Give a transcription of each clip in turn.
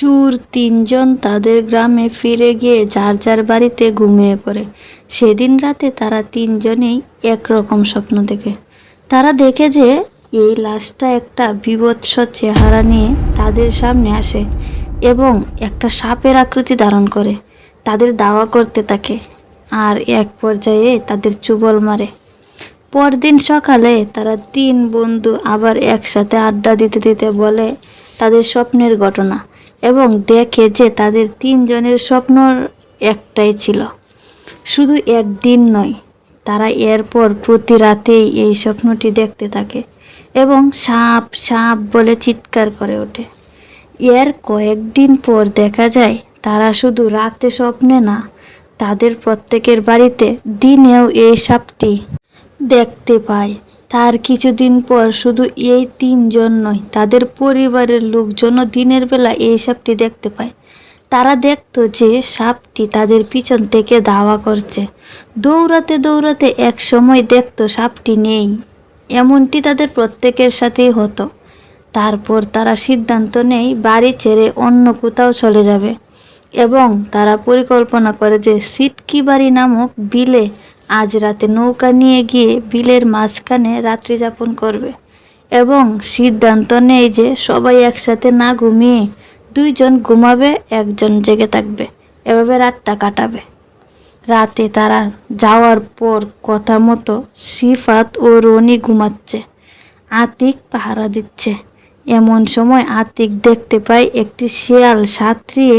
চুর তিনজন তাদের গ্রামে ফিরে গিয়ে যার যার বাড়িতে ঘুমিয়ে পড়ে। সেদিন রাতে তারা তিনজনেই একরকম স্বপ্ন দেখে। তারা দেখে যে এই লাশটা একটা বিভৎস চেহারা নিয়ে তাদের সামনে আসে এবং একটা সাপের আকৃতি ধারণ করে। তাদের দাওয়া করতে থাকে আর এক পর্যায়ে তাদের চুবল মারে। পরদিন সকালে তারা তিন বন্ধু আবার একসাথে আড্ডা দিতে দিতে বলে তাদের স্বপ্নের ঘটনা। এবং দেখে যে তাদের তিনজনের স্বপ্ন একটাই ছিল। শুধু একদিন নয়, তারা এরপর প্রতি রাতেই এই স্বপ্নটি দেখতে থাকে এবং সাপ সাপ বলে চিৎকার করে ওঠে। এর কয়েকদিন পর দেখা যায়, তারা শুধু রাতে স্বপ্নে না, তাদের প্রত্যেকের বাড়িতে দিনেও এই সাপটি দেখতে পায়। তার কিছুদিন পর শুধু এই তিনজন নয়, তাদের পরিবারের লোকজনও দিনের বেলা এই সাপটি দেখতে পায়। তারা দেখতো যে সাপটি তাদের পিছন থেকে ধাওয়া করছে। দৌড়াতে দৌড়াতে এক সময় দেখতো সাপটি নেই। এমনটি তাদের প্রত্যেকের সাথেই হতো। তারপর তারা সিদ্ধান্ত নেয়, বাড়ি ছেড়ে অন্য কোথাও চলে যাবে। এবং তারা পরিকল্পনা করে যে সিটকি বাড়ি নামক বিলে আজ রাতে নৌকা নিয়ে গিয়ে বিলের মাঝখানে রাত্রি যাপন করবে এবং সিদ্ধান্ত নেয় যে সবাই একসাথে না ঘুমিয়ে দুইজন ঘুমাবে, একজন জেগে থাকবে। এভাবে রাতটা কাটাবে। রাতে তারা যাওয়ার পর কথা মতো সিফাত ও রনি ঘুমাচ্ছে। আতিক পাহারা দিচ্ছে। এমন সময় আতিক দেখতে পায় একটি শিয়াল সাঁতরিয়ে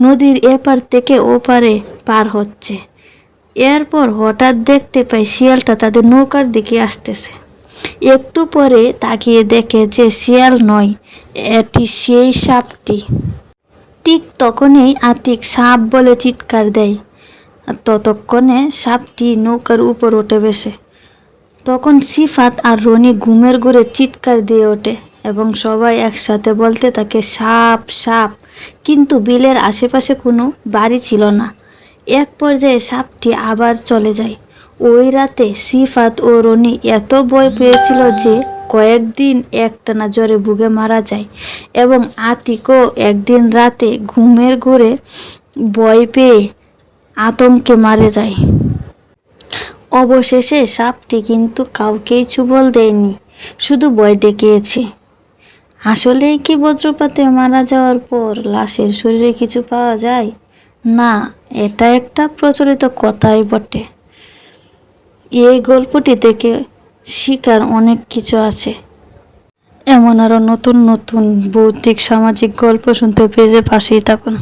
নদীর এপার থেকে ওপারে পার হচ্ছে। এরপর হঠাৎ দেখতে পাই শিয়ালটা তাদের নৌকার দিকে আসতেছে। একটু পরে তাকিয়ে দেখে যে শিয়াল নয়, এটি সেই সাপটি। ঠিক তখনই আতিক সাপ বলে চিৎকার দেয়। ততক্ষণে সাপটি নৌকার উপর উঠে বসে। তখন সিফাত আর রনি ঘুমের ঘুরে চিৎকার দিয়ে ওঠে এবং সবাই একসাথে বলতে থাকে, সাপ সাপ। কিন্তু বিলের আশেপাশে কোনো বাড়ি ছিল না। এক পর্যায়ে সাপটি আবার চলে যায়। ওই রাতে সিফাত ও রনি এত ভয় পেয়েছিল যে কয়েকদিন একটানা জ্বরে ভুগে মারা যায় এবং আতিকও একদিন রাতে ঘুমের ঘুরে ভয় পেয়ে আতঙ্কে মারা যায়। অবশেষে সাপটি কিন্তু কাউকেই চুবল দেয়নি, শুধু ভয় দেখিয়েছে। আসলেই কি বজ্রপাতে মারা যাওয়ার পর লাশের শরীরে কিছু পাওয়া যায়? না, এটা একটা প্রচলিত কথাই বটে। এই গল্পটি থেকে শিকার অনেক কিছু আছে। এমন আরও নতুন নতুন, বৌদ্ধিক, সামাজিক গল্প শুনতে পেজে পাশেই থাকুন।